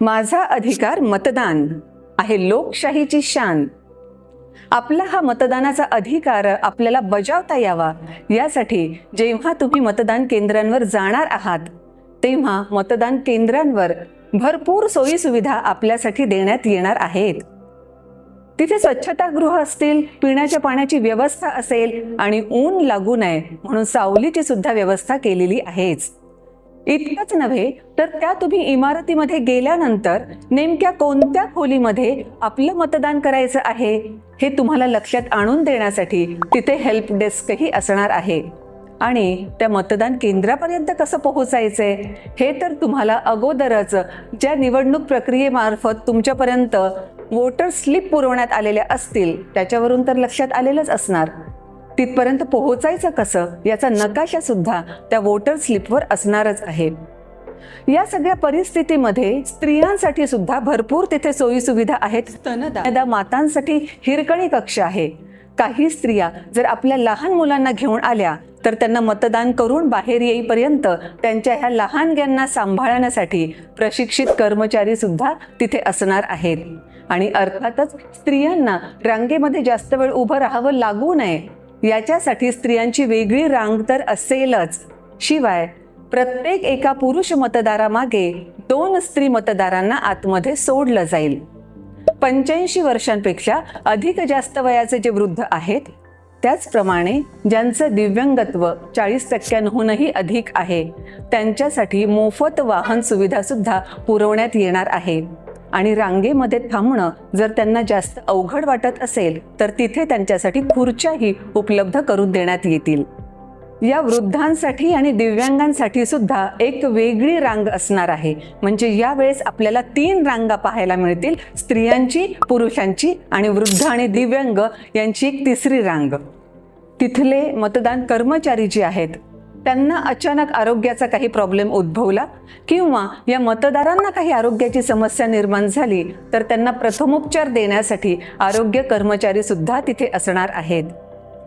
माझा अधिकार मतदान आहे लोकशाहीची शान. आपला हा मतदानाचा अधिकार आपल्याला बजावता यावा. यासाठी जेव्हा तुम्ही मतदान केंद्रांवर जाणार आहात तेव्हा मतदान केंद्रांवर भरपूर सोयी सुविधा आपल्यासाठी देण्यात येणार आहेत. तिथे स्वच्छतागृह असतील पिण्याच्या पाण्याची व्यवस्था असेल आणि ऊन लागू नये म्हणून सावलीची सुद्धा व्यवस्था केलेली आहेच. इतकंच नव्हे तर त्या तुम्ही इमारतीमध्ये गेल्यानंतर नेमक्या कोणत्या खोलीमध्ये आपलं मतदान करायचं आहे हे तुम्हाला लक्षात आणून देण्यासाठी तिथे हेल्प डेस्कही असणार आहे. आणि त्या मतदान केंद्रापर्यंत कसं पोहोचायचंय हे तर तुम्हाला अगोदरच ज्या निवडणूक प्रक्रियेमार्फत तुमच्यापर्यंत वोटर स्लिप पुरवण्यात आलेल्या असतील त्याच्यावरून तर लक्षात आलेलंच असणार. तिथपर्यंत पोहोचायचं कसं याचा नकाशा सुद्धा त्या वोटर स्लिपवर असणारच आहे. या सगळ्या परिस्थितीमध्ये स्त्रियांसाठी सुद्धा भरपूर तिथे सोयी सुविधा आहेत. स्तनदा. मातांसाठी हिरकणी कक्ष आहे. काही स्त्रिया जर आपल्या लहान मुलांना घेऊन आल्या तर त्यांना मतदान करून बाहेर येईपर्यंत त्यांच्या ह्या लहानग्यांना सांभाळण्यासाठी प्रशिक्षित कर्मचारी सुद्धा तिथे असणार आहेत. आणि अर्थातच स्त्रियांना रांगेमध्ये जास्त वेळ उभं राहावं लागू नये. याच्यासाठी स्त्रियांची वेगळी रांग तर असेलच. शिवाय प्रत्येक एका पुरुष मतदारामागे दोन स्त्री मतदारांना आतमध्ये सोडलं जाईल. पंच्याऐंशी वर्षांपेक्षा अधिक जास्त वयाचे जे वृद्ध आहेत त्याचप्रमाणे ज्यांचं दिव्यांगत्व चाळीस टक्क्यांहूनही अधिक आहे त्यांच्यासाठी मोफत वाहन सुविधासुद्धा पुरवण्यात येणार आहे. आणि रांगेमध्ये थांबणं जर त्यांना जास्त अवघड वाटत असेल तर तिथे त्यांच्यासाठी खुर्च्याही उपलब्ध करून देण्यात येतील. या वृद्धांसाठी आणि दिव्यांगांसाठी सुद्धा एक वेगळी रांग असणार आहे. म्हणजे यावेळेस आपल्याला तीन रांगा पाहायला मिळतील स्त्रियांची पुरुषांची आणि वृद्ध आणि दिव्यांग यांची एक तिसरी रांग. तिथले मतदान कर्मचारी जे आहेत त्यांना अचानक आरोग्याचा काही प्रॉब्लेम उद्भवला किंवा या मतदारांना काही आरोग्याची समस्या निर्माण झाली तर त्यांना प्रथमोपचार देण्यासाठी आरोग्य कर्मचारी सुद्धा तिथे असणार आहेत.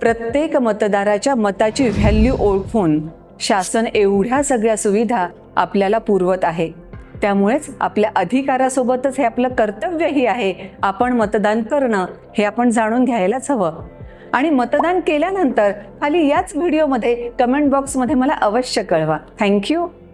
प्रत्येक मतदाराच्या मताची व्हॅल्यू ओळखून शासन एवढ्या सगळ्या सुविधा आपल्याला पुरवत आहे. त्यामुळेच आपल्या अधिकारासोबतच हे आपलं कर्तव्यही आहे. आपण मतदान करणं हे आपण जाणून घ्यायलाच हवं. आणि मतदान केल्यानंतर खाली याच व्हिडिओमध्ये कमेंट बॉक्समध्ये मला अवश्य कळवा. थँक्यू.